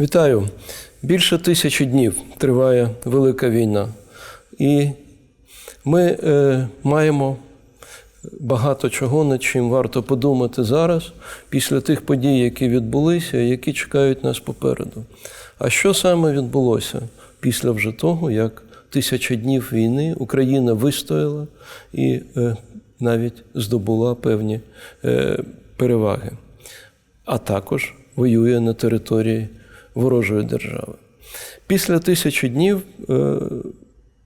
Вітаю! Більше тисячі днів триває велика війна, і ми е, маємо багато чого, над чим варто подумати зараз, після тих подій, які відбулися, які чекають нас попереду. А що саме відбулося після вже того, як тисяча днів війни Україна вистояла і е, навіть здобула певні е, переваги, а також воює на території ворожої держави. Після тисячі днів е,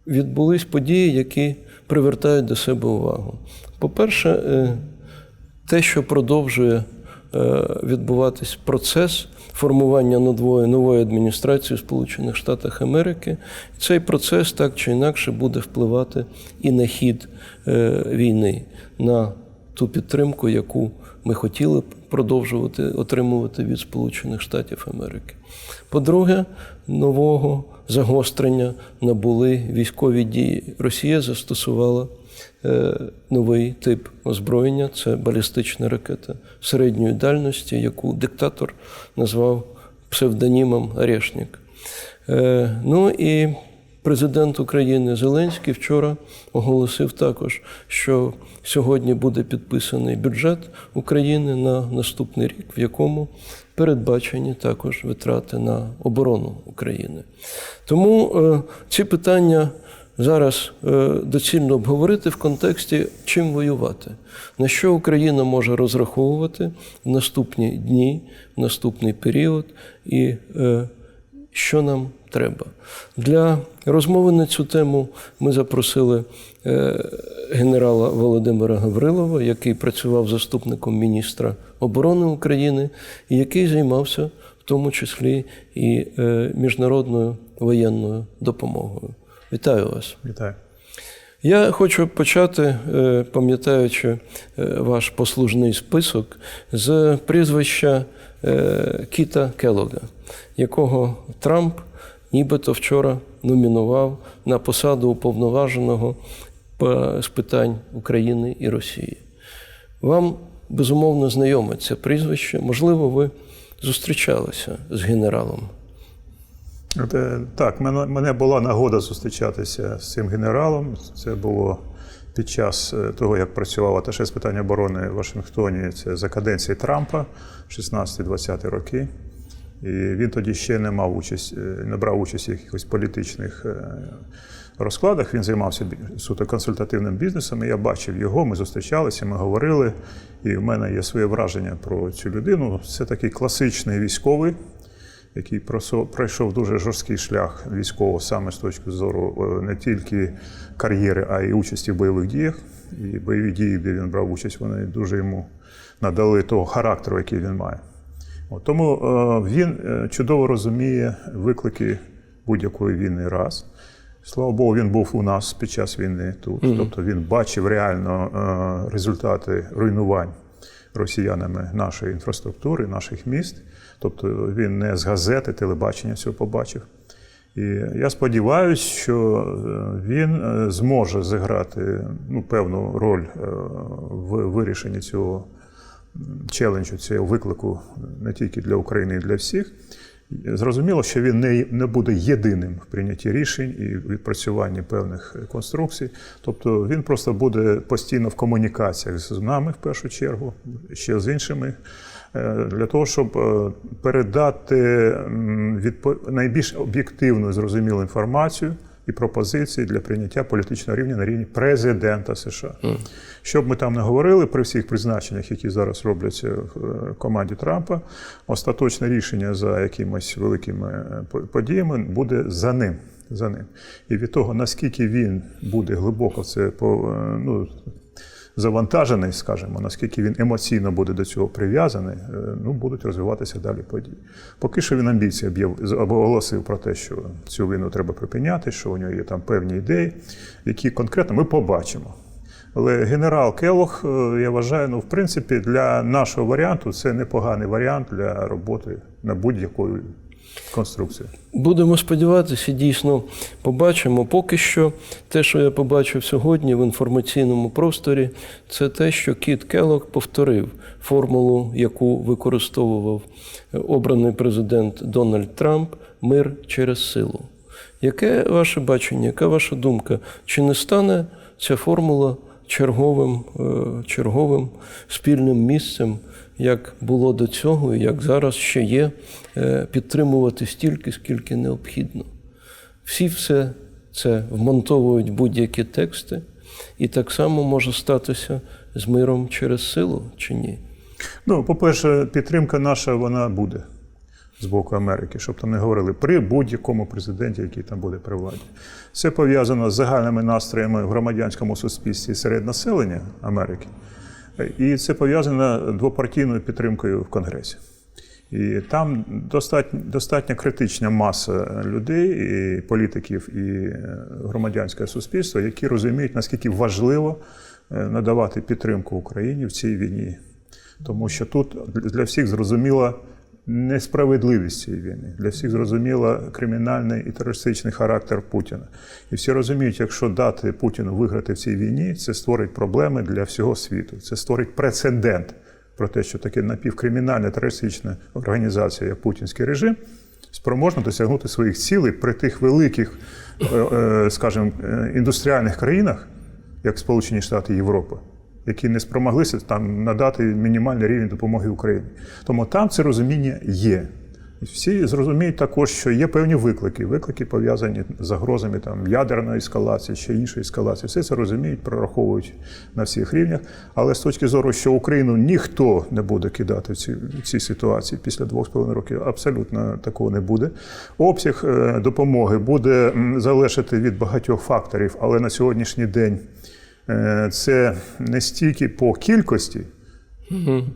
відбулись події, які привертають до себе увагу. По-перше, е, те, що продовжує е, відбуватись процес формування нової, адміністрації Сполучених Штатах Америки, цей процес так чи інакше буде впливати і на хід війни, на ту підтримку, яку ми хотіли б продовжувати отримувати від Сполучених Штатів Америки. По-друге, нового загострення набули військові дії. Росія застосувала е, новий тип озброєння це балістична ракета середньої дальності, яку диктатор назвав псевдонімом Орешник. Е, ну і Президент України Зеленський вчора оголосив також, що сьогодні буде підписаний бюджет України на наступний рік, в якому передбачені також витрати на оборону України. Тому е, ці питання зараз е, доцільно обговорити в контексті, чим воювати, на що Україна може розраховувати в наступні дні, в наступний період і е, що нам треба. Для розмови на цю тему ми запросили е, генерала Володимира Гаврилова, який працював заступником міністра оборони України і який займався в тому числі і е, міжнародною воєнною допомогою. Вітаю вас. Вітаю. Я хочу почати, е, пам'ятаючи ваш послужний список, з прізвища Кіта Келога, якого Трамп нібито вчора номінував на посаду уповноваженого з питань України і Росії. Вам безумовно знайоме це прізвище. Можливо, ви зустрічалися з генералом. Е, Так, мене, була нагода зустрічатися з цим генералом. Це було під час е, того, як працював аташе з питань оборони в Вашингтоні. Це за каденції Трампа, 16-20 роки. І він тоді ще не мав участь, е, не брав участь в якихось політичних е, розкладах. Він займався суто консультативним бізнесом. І я бачив його, ми зустрічалися, ми говорили. І в мене є своє враження про цю людину. Це такий класичний військовий, який пройшов дуже жорсткий шлях військового саме з точки зору е, не тільки кар'єри, а й участі в бойових діях. І бойові дії, де він брав участь, вони дуже йому надали того характеру, який він має. Тому е, він е, чудово розуміє виклики будь-якої війни раз. Слава Богу, він був у нас під час війни тут. Тобто він бачив реально е, результати руйнувань росіянами нашої інфраструктури, наших міст. Тобто він не з газети, телебачення цього побачив. І я сподіваюся, що він зможе зіграти ну, певну роль в вирішенні цього челенджу, цього виклику не тільки для України, і для всіх. Зрозуміло, що він не, не буде єдиним в прийнятті рішень і відпрацюванні певних конструкцій. Тобто він просто буде постійно в комунікаціях з нами в першу чергу, ще з іншими, е, для того, щоб е, передати відпо- найбільш об'єктивну і зрозумілу інформацію і пропозиції для прийняття політичного рівня на рівні президента США. Що б ми там не говорили при всіх призначеннях, які зараз робляться в е, команді Трампа, остаточне рішення за якимись великими е, по- подіями буде за ним. За ним. І від того, наскільки він буде глибоко це е, ну, завантажений, скажімо, наскільки він емоційно буде до цього прив'язаний, е, ну, будуть розвиватися далі події. Поки що він амбіції оголосив про те, що цю війну треба припиняти, що у нього є там певні ідеї, які конкретно ми побачимо. Але генерал Келох, е, я вважаю, ну, в принципі, для нашого варіанту це непоганий варіант для роботи на будь-якої конструкція. Будемо сподіватися, дійсно побачимо. Поки що, те, що я побачив сьогодні в інформаційному просторі, це те, що Кіт Келлог повторив формулу, яку використовував е, обраний президент Дональд Трамп мир через силу. Яке ваше бачення, яка ваша думка? Чи не стане ця формула черговим, е, черговим спільним місцем, як було до цього, і як зараз ще є, е, підтримувати стільки, скільки необхідно? Всі все це вмонтовують будь-які тексти, і так само може статися з миром через силу чи ні? Ну, по-перше, підтримка наша вона буде з боку Америки, щоб там не говорили при будь-якому президенті, який там буде при владі. Це пов'язано з загальними настроями в громадянському суспільстві серед населення Америки. І це пов'язано двопартійною підтримкою в Конгресі. І там достатньо, достатньо критична маса людей, і політиків, і громадянського суспільства, які розуміють, наскільки важливо е, надавати підтримку Україні в цій війні. Тому що тут для всіх зрозуміла несправедливість цієї війни, для всіх зрозуміла кримінальний і терористичний характер Путіна. І всі розуміють, якщо дати Путіну виграти в цій війні, це створить проблеми для всього світу. Це створить прецедент про те, що таке напівкримінальна терористична організація, як путінський режим, спроможна досягнути своїх цілей при тих великих, е, е, скажімо, е, індустріальних країнах, як Сполучені Штати і Європа, які не спромоглися там надати мінімальний рівень допомоги Україні. Тому там це розуміння є. Всі зрозуміють також, що є певні виклики. Виклики пов'язані з загрозами там, ядерної ескалації, ще іншої ескалації. Все це розуміють, прораховують на всіх рівнях. Але з точки зору, що Україну ніхто не буде кидати в ці, цій ситуації після двох з половиною років, абсолютно такого не буде. Обсяг е, допомоги буде залежати від багатьох факторів, але на сьогоднішній день це не стільки по кількості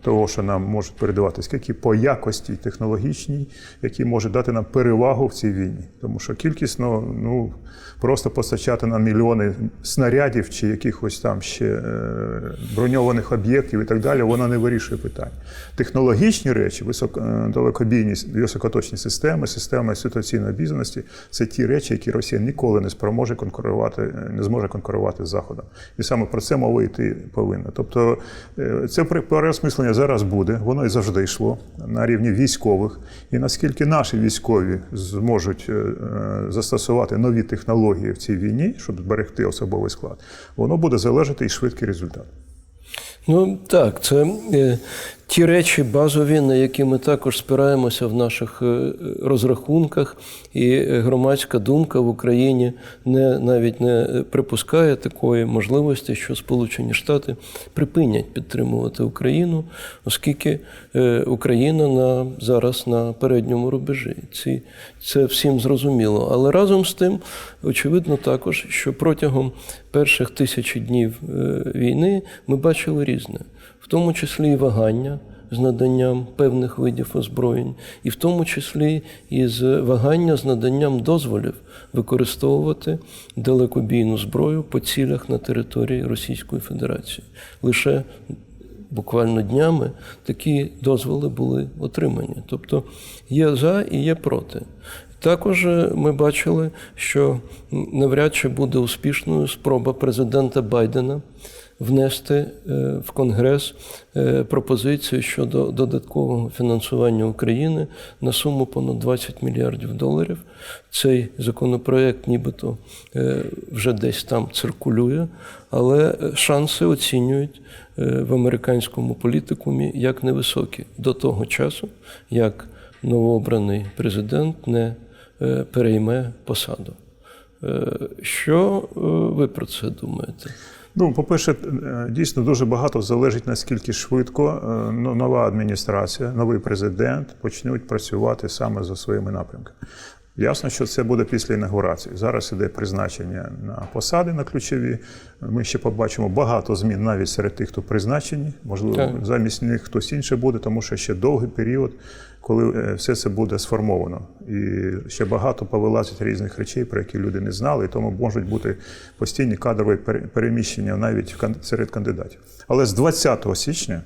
того, що нам можуть передавати, скільки по якості технологічній, які може дати нам перевагу в цій війні. Тому що кількісно, ну просто постачати нам мільйони снарядів чи якихось там ще е, броньованих об'єктів і так далі, вона не вирішує питання. Технологічні речі, високо, е, високоточні системи, системи ситуаційної обізнаності це ті речі, які Росія ніколи не спроможе конкурувати, е, не зможе конкурувати з Заходом. І саме про це мова йти повинна. Тобто це при- переосмислення зараз буде, воно і завжди йшло на рівні військових. І наскільки наші військові зможуть е, е, застосувати нові технології в цій війні, щоб зберегти особовий склад, воно буде залежати і швидкий результат. Ну так, це е, ті речі базові, на які ми також спираємося в наших е, розрахунках, і е, громадська думка в Україні не навіть не припускає такої можливості, що Сполучені Штати припинять підтримувати Україну, оскільки е, Україна на зараз на передньому рубежі. Ці це всім зрозуміло. Але разом з тим, очевидно, також, що протягом перших тисячі днів війни ми бачили різне, в тому числі і вагання з наданням певних видів озброєнь, і в тому числі і з вагання з наданням дозволів використовувати далекобійну зброю по цілях на території Російської Федерації. Лише буквально днями такі дозволи були отримані. Тобто є за і є проти. Також е, ми бачили, що навряд чи буде успішною спроба президента Байдена внести е, в Конгрес е, пропозицію щодо додаткового фінансування України на суму понад 20 мільярдів доларів. Цей законопроект нібито е, вже десь там циркулює, але шанси оцінюють в американському політикумі як невисокі до того часу, як новообраний президент не перейме посаду. Що ви про це думаєте? Ну, по-перше, е, дійсно дуже багато залежить наскільки швидко е, ну, нова адміністрація, новий президент почнуть працювати саме за своїми напрямками. Ясно, що це буде після інаугурації. Зараз іде призначення на посади на ключові. Ми ще побачимо багато змін навіть серед тих, хто призначені. Можливо, замість них хтось інший буде, тому що ще довгий період, коли е, все це буде сформовано. І ще багато повилазить різних речей, про які люди не знали, і тому можуть бути постійні кадрові пере- переміщення навіть серед кандидатів. Але з 20 січня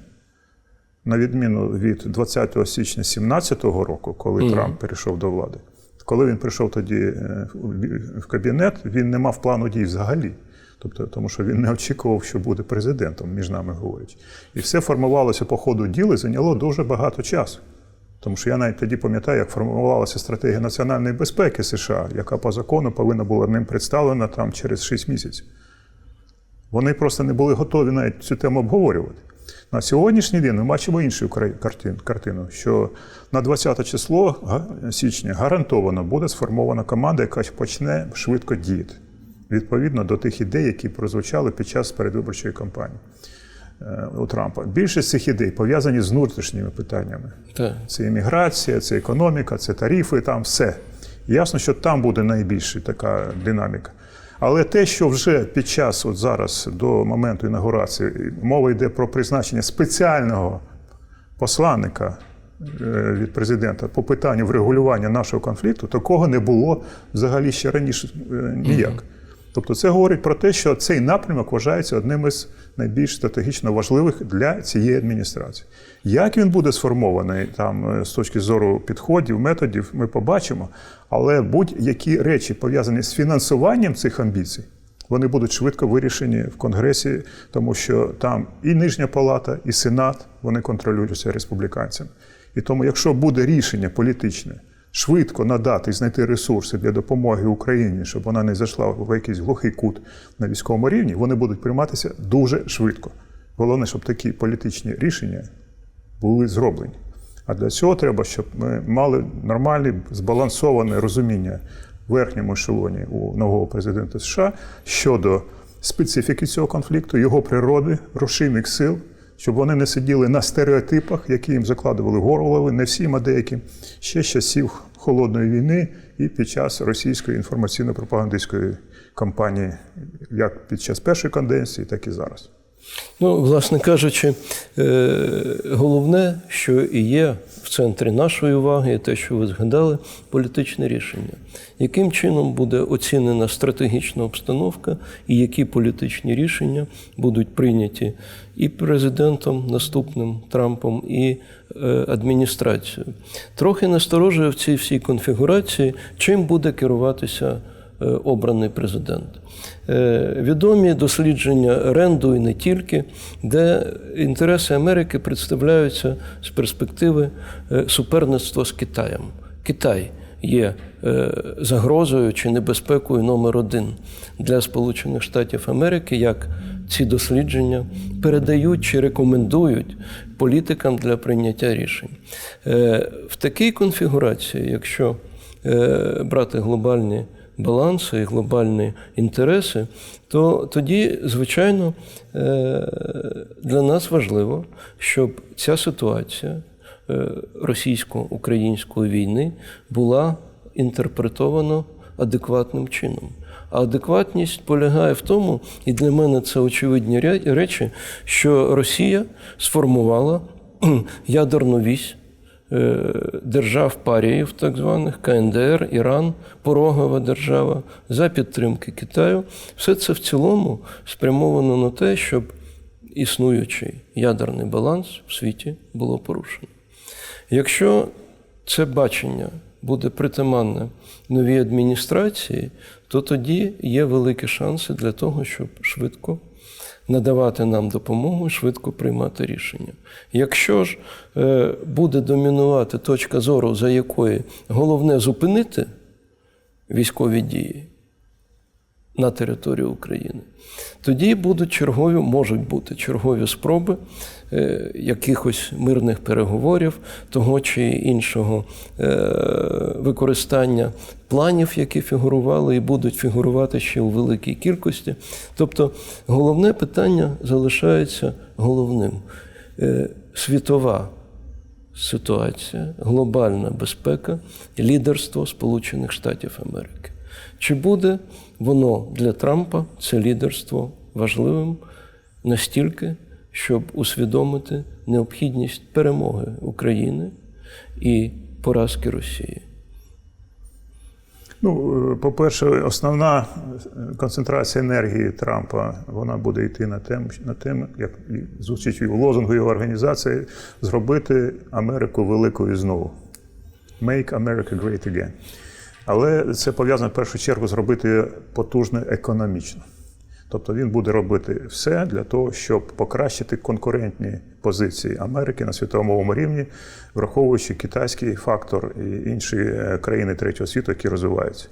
на відміну від 20 січня 2017 року, коли Трамп перейшов до влади, коли він прийшов тоді е, в- кабінет, він не мав плану дій взагалі. Тобто, тому що він не очікував, що буде президентом, між нами говорять. І все формувалося по ходу діла і зайняло дуже багато часу. Тому що я навіть тоді пам'ятаю, як формувалася стратегія національної безпеки США, яка по закону повинна була ним представлена там через 6 місяців. Вони просто не були готові навіть цю тему обговорювати. На сьогоднішній день ми бачимо іншу картину, що на 20 число січня гарантовано буде сформована команда, яка почне швидко діяти відповідно до тих ідей, які прозвучали під час передвиборчої кампанії у Трампа. Більшість цих ідей пов'язані з внутрішніми питаннями. Так. Це імміграція, це економіка, це тарифи, там все. Ясно, що там буде найбільша така динаміка. Але те, що вже під час, от зараз, до моменту інаугурації, мова йде про призначення спеціального посланника е, від президента по питанню врегулювання нашого конфлікту, такого не було взагалі ще раніше е, ніяк. Тобто це говорить про те, що цей напрямок вважається одним із найбільш стратегічно важливих для цієї адміністрації. Як він буде сформований там е, з точки зору підходів, методів, ми побачимо. Але будь-які речі пов'язані з фінансуванням цих амбіцій, вони будуть швидко вирішені в Конгресі, тому що там і нижня палата, і сенат вони контролюються республіканцями. І тому, якщо буде рішення політичне швидко надати і знайти ресурси для допомоги Україні, щоб вона не зайшла в якийсь глухий кут на військовому рівні, вони будуть прийматися дуже швидко. Головне, щоб такі політичні рішення були зроблені. А для цього треба, щоб ми мали нормальне, збалансоване розуміння в верхньому ешелоні у нового президента США щодо специфіки цього конфлікту, його природи, рушійних сил, щоб вони не сиділи на стереотипах, які їм закладували горлови, не всім, а деяким, ще з часів холодної війни і під час російської інформаційно-пропагандистської кампанії, як під час першої конденсії, так і зараз. Ну, власне кажучи, е, головне, що і є в центрі нашої уваги, те, що ви згадали, політичне рішення. Яким чином буде оцінена стратегічна обстановка, і які політичні рішення будуть прийняті і президентом наступним Трампом, і е, адміністрацією? Трохи насторожує в цій всій конфігурації, чим буде керуватися обраний президент. Е, Відомі дослідження Ренду і не тільки, де інтереси Америки представляються з перспективи е, суперництва з Китаєм. Китай є е, загрозою чи небезпекою номер один для Сполучених Штатів Америки, як ці дослідження передають чи рекомендують політикам для прийняття рішень. Е, В такій конфігурації, якщо е, брати глобальні баланси і глобальні інтереси, то тоді, звичайно, е, для нас важливо, щоб ця ситуація е, російсько-української війни була інтерпретована адекватним чином. А адекватність полягає в тому, і для мене це очевидні речі, що Росія сформувала ядерну вісь держав паріїв, так званих КНДР, Іран, порогова держава за підтримки Китаю. Все це в цілому спрямовано на те, щоб існуючий ядерний баланс в світі було порушено. Якщо це бачення буде притаманне новій адміністрації, то тоді є великі шанси для того, щоб швидко надавати нам допомогу, швидко приймати рішення. Якщо ж е, буде домінувати точка зору, за якої головне зупинити військові дії на території України, тоді будуть чергові, можуть бути чергові спроби е, якихось мирних переговорів, того чи іншого е, використання планів, які фігурували і будуть фігурувати ще у великій кількості. Тобто головне питання залишається головним. Е, Світова ситуація, глобальна безпека, лідерство Сполучених Штатів Америки. Чи буде воно для Трампа це лідерство важливим настільки, щоб усвідомити необхідність перемоги України і поразки Росії? Ну, е, по-перше, основна концентрація енергії Трампа вона буде йти на тему, на тему, як звучить у лозунгу його організації, зробити Америку великою знову. Make America Great Again. Але це пов'язано в першу чергу зробити потужно економічно. Тобто він буде робити все для того, щоб покращити конкурентні позиції Америки на світовому рівні, враховуючи китайський фактор і інші е, країни третього світу, які розвиваються.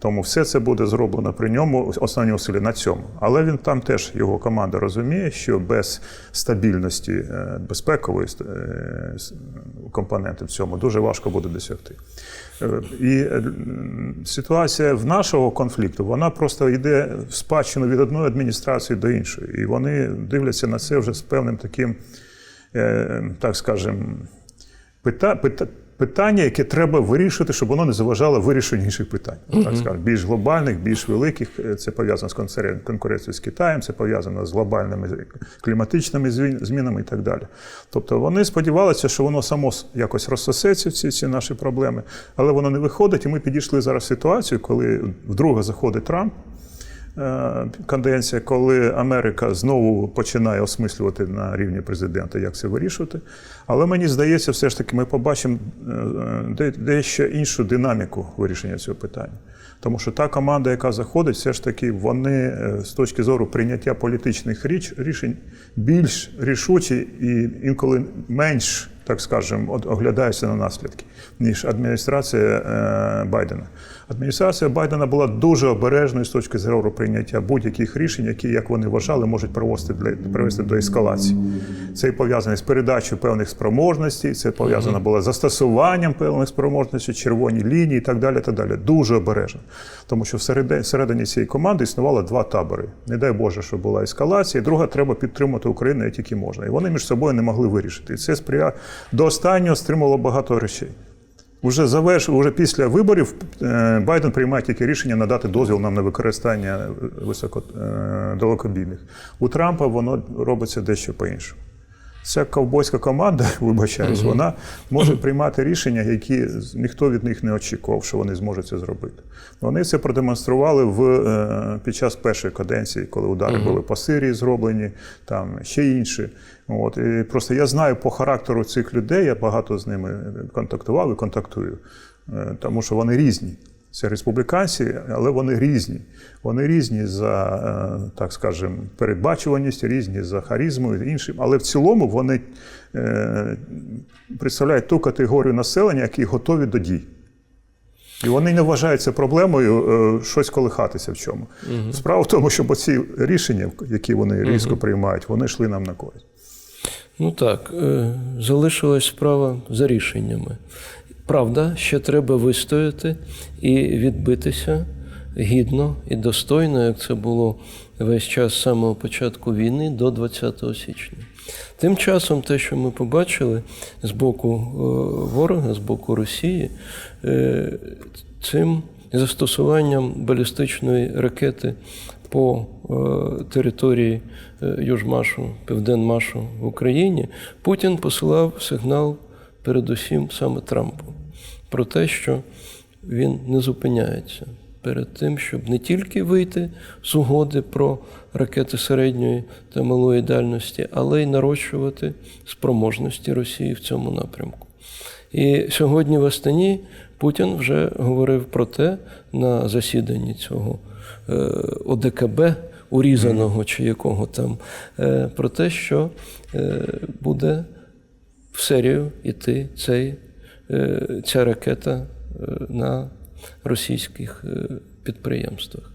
Тому все це буде зроблено при ньому, основні усилля на цьому. Але він там теж його команда розуміє, що без стабільності е, безпекової е, компоненти в цьому дуже важко буде досягти. Е, І ситуація в нашого конфлікту вона просто йде в спадщину від одної адміністрації до іншої. І вони дивляться на це вже з певним таким, так скажемо, пита, пита, питання, яке треба вирішити, щоб воно не заважало вирішенню інших питань. Так скажемо, більш глобальних, більш великих. Е, Це пов'язано з конкуренцією з Китаєм, це пов'язано з глобальними кліматичними змінами і так далі. Тобто вони сподівалися, що воно само якось розсосеться, ці, ці наші проблеми, але воно не виходить. І ми підійшли зараз в ситуацію, коли вдруге заходить Трамп. Е, Каденція, коли Америка знову починає осмислювати на рівні президента, як це вирішувати. Але мені здається, все ж таки ми побачимо е, дещо іншу динаміку вирішення цього питання. Тому що та команда, яка заходить, все ж таки вони е, з точки зору прийняття політичних річ, рішень більш рішучі і інколи менш, так скажемо, оглядаються на наслідки, ніж адміністрація Байдена. Адміністрація Байдена була дуже обережною з точки зору прийняття будь-яких рішень, які, як вони вважали, можуть привести для привести до ескалації. Це і пов'язане з передачею певних спроможностей, це пов'язано було з застосуванням певних спроможностей, червоні лінії і так далі. Так далі. Дуже обережно. Тому що всередині, всередині цієї команди існувало два табори. Не дай Боже, що була ескалація. Друга треба підтримати Україну як тільки можна. І вони між собою не могли вирішити. І це сприя... до останнього стримувало багато речей. Уже заверш, уже після виборів е, Байден приймає тільки рішення надати дозвіл нам на використання високо е, далекобійних. У Трампа воно робиться дещо по-іншому. Ця ковбойська команда, вибачаюсь, вона може приймати рішення, які ніхто від них не очікував, що вони зможуть це зробити. Вони це продемонстрували в, е, під час першої каденції, коли удари були по Сирії зроблені, там ще інші. От. І просто я знаю по характеру цих людей, я багато з ними контактував і контактую, е, тому що вони різні. Це республіканці, але вони різні. Вони різні за, е, так скажемо, передбачуваністю, різні за харизмою і іншим. Але в цілому вони е, представляють ту категорію населення, які готові до дій. І вони не вважають це проблемою щось колихатися в чому. Справа в тому, щоб оці рішення, які вони різко приймають, вони йшли нам на користь. Ну так, е, залишилась справа за рішеннями. Правда, ще треба вистояти і відбитися гідно і достойно, як це було весь час з самого початку війни до 20 січня. Тим часом, те, що ми побачили з боку е, ворога, з боку Росії, е, цим застосуванням балістичної ракети по е, території е, Южмашу, Південмашу в Україні, Путін посилав сигнал передусім саме Трампу про те, що він не зупиняється перед тим, щоб не тільки вийти з угоди про ракети середньої та малої дальності, але й нарощувати спроможності Росії в цьому напрямку. І сьогодні в Астані Путін вже говорив про те на засіданні цього ОДКБ, урізаного чи якого там, е, про те, що е, буде в серію йти цей, е, ця ракета е, на російських е, підприємствах.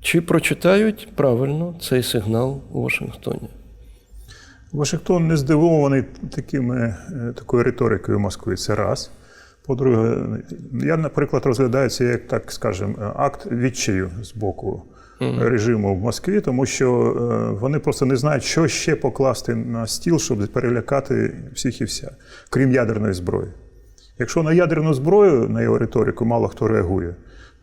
Чи прочитають правильно цей сигнал у Вашингтоні? Вашингтон не здивований такими, е, такою риторикою Москви. Це раз. По-друге, я, наприклад, розглядаю це як, так скажемо, акт відчаю з боку режиму в Москві, тому що е, вони просто не знають, що ще покласти на стіл, щоб перелякати всіх і вся, крім ядерної зброї. Якщо на ядерну зброю, на його риторику, мало хто реагує,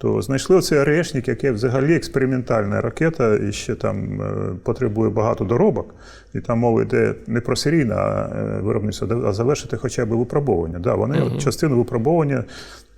то знайшли оцей арешник, який взагалі експериментальна ракета і ще там е, потребує багато доробок. І там мова йде не про серійне е, виробництво, а завершити хоча б випробовування. Да, вони частину випробовування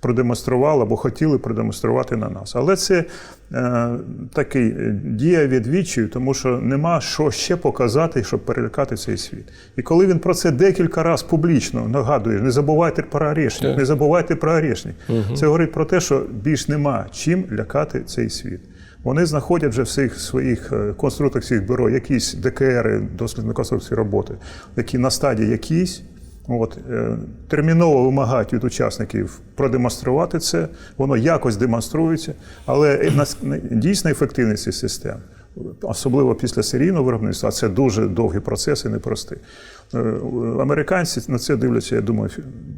продемонстрували або хотіли продемонструвати на нас. Але це е, такий е, дія відвічую, тому що нема що ще показати, щоб перелякати цей світ. І коли він про це декілька разів публічно нагадує, не забувайте про арешник, не забувайте про арешник. Це говорить про те, що більш нема чим лякати цей світ. Вони знаходять вже в всіх своїх е, всіх бюро якісь ДКР, дослідно-конструкції роботи, які на стадії якісь. От, е, терміново вимагають від учасників продемонструвати це, воно якось демонструється, але е, дійсна ефективність цих систем, особливо після серійного виробництва, це дуже довгий процес і непростий. Е, Американці на це дивляться, я думаю,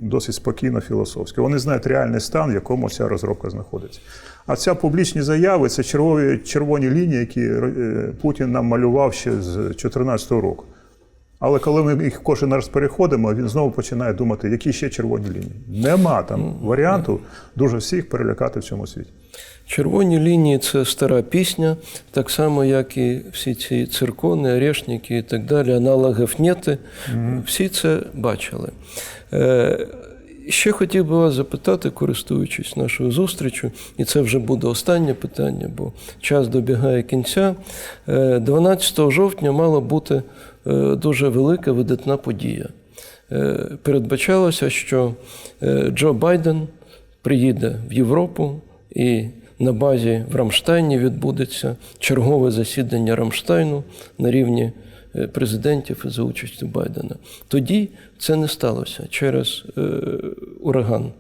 досить спокійно, філософськи. Вони знають реальний стан, в якому ця розробка знаходиться. А ця публічні заяви це червові, червоні лінії, які Путін нам малював ще з 2014 року. Але коли ми їх кожен раз переходимо, він знову починає думати, які ще червоні лінії. Нема там варіанту дуже всіх перелякати в цьому світі. Червоні лінії це стара пісня, так само, як і всі ці циркони, орешники і так далі, аналоги фнєти. Всі це бачили. Е, Ще хотів би вас запитати, користуючись нашою зустрічю, і це вже буде останнє питання, бо час добігає кінця. Е, 12 жовтня мала бути е, дуже велика видатна подія. Е, Передбачалося, що е, Джо Байден приїде в Європу і на базі в Рамштайні відбудеться чергове засідання Рамштайну на рівні е, президентів за участю Байдена. Тоді це не сталося через е, ураган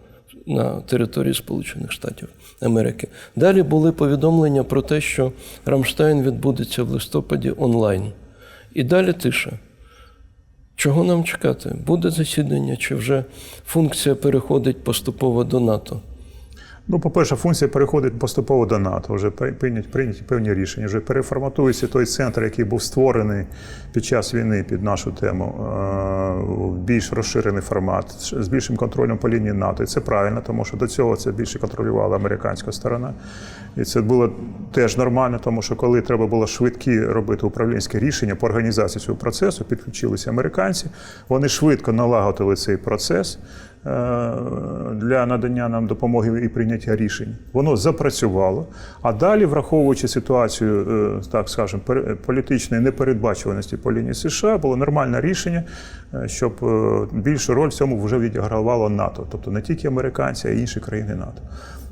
на території Сполучених Штатів Америки. Далі були повідомлення про те, що Рамштайн відбудеться в листопаді онлайн. І далі тиша. Чого нам чекати? Буде засідання, чи вже функція переходить поступово до НАТО? Ну, по-перше, функція переходить поступово до НАТО. Вже прийняті, прийняті певні рішення. Вже переформатується той центр, який був створений під час війни під нашу тему е, в більш розширений формат з більшим контролем по лінії НАТО. І це правильно, тому що до цього це більше контролювала американська сторона. І це було теж нормально, тому що коли треба було швидкі робити управлінське рішення по організації цього процесу, підключилися американці. Вони швидко налагодили цей процес для надання нам допомоги і прийняття рішень. Воно запрацювало. А далі, враховуючи ситуацію, е, так скажемо, політичної непередбачуваності по лінії США, було нормальне рішення, е, щоб е, більшу роль в цьому вже відігравало НАТО, тобто не тільки американці, а й інші країни НАТО.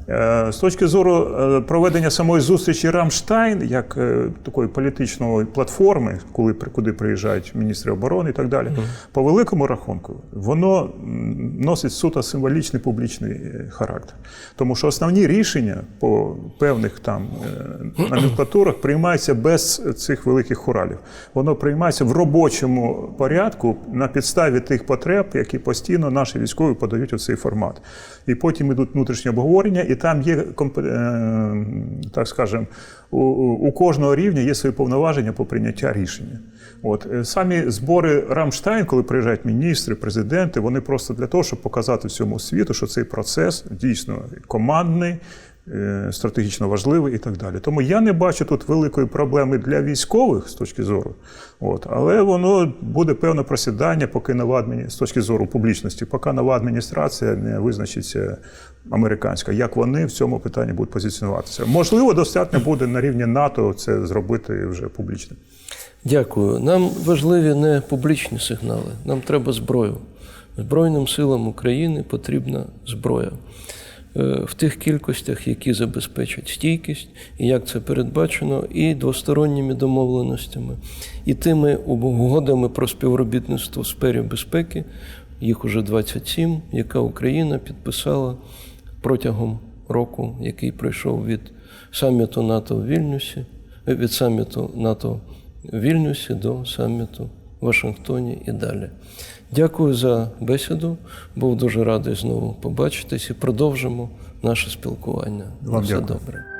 Е, З точки зору е, проведення самої зустрічі Рамштайн, як е, такої політичної платформи, коли куди приїжджають міністри оборони і так далі, по великому рахунку, воно носить суто символічний публічний характер. Тому що основні рішення по певних там номенклатурах приймаються без цих великих хоралів. Воно приймається в робочому порядку на підставі тих потреб, які постійно наші військові подають у цей формат. І потім йдуть внутрішні обговорення, і там є е, так скажемо, у, кожного рівня є свої повноваження по прийняття рішення. От е, самі збори Рамштайн, коли приїжджають міністри, президенти, вони просто для того, щоб показати всьому світу, що цей процес дійсно командний. е, Стратегічно важливий і так далі. Тому я не бачу тут великої проблеми для військових з точки зору, от, але воно буде певне просідання, поки нова адміні... з точки зору публічності, поки нова адміністрація не визначиться американська, як вони в цьому питанні будуть позиціонуватися. Можливо, достатньо буде на рівні НАТО це зробити вже публічно. Дякую. Нам важливі не публічні сигнали, нам треба зброю. Збройним силам України потрібна зброя Е, в тих кількостях, які забезпечать стійкість, і як це передбачено, і двосторонніми домовленостями, і тими угодами про співробітництво в сфері безпеки, їх уже 27, яка Україна підписала протягом року, який пройшов від саміту НАТО в Вільнюсі, від саміту НАТО в Вільнюсі до саміту в Вашингтоні і далі. Дякую за бесіду. Був дуже радий знову побачитись і продовжимо наше спілкування. Вам Все дякую. добре.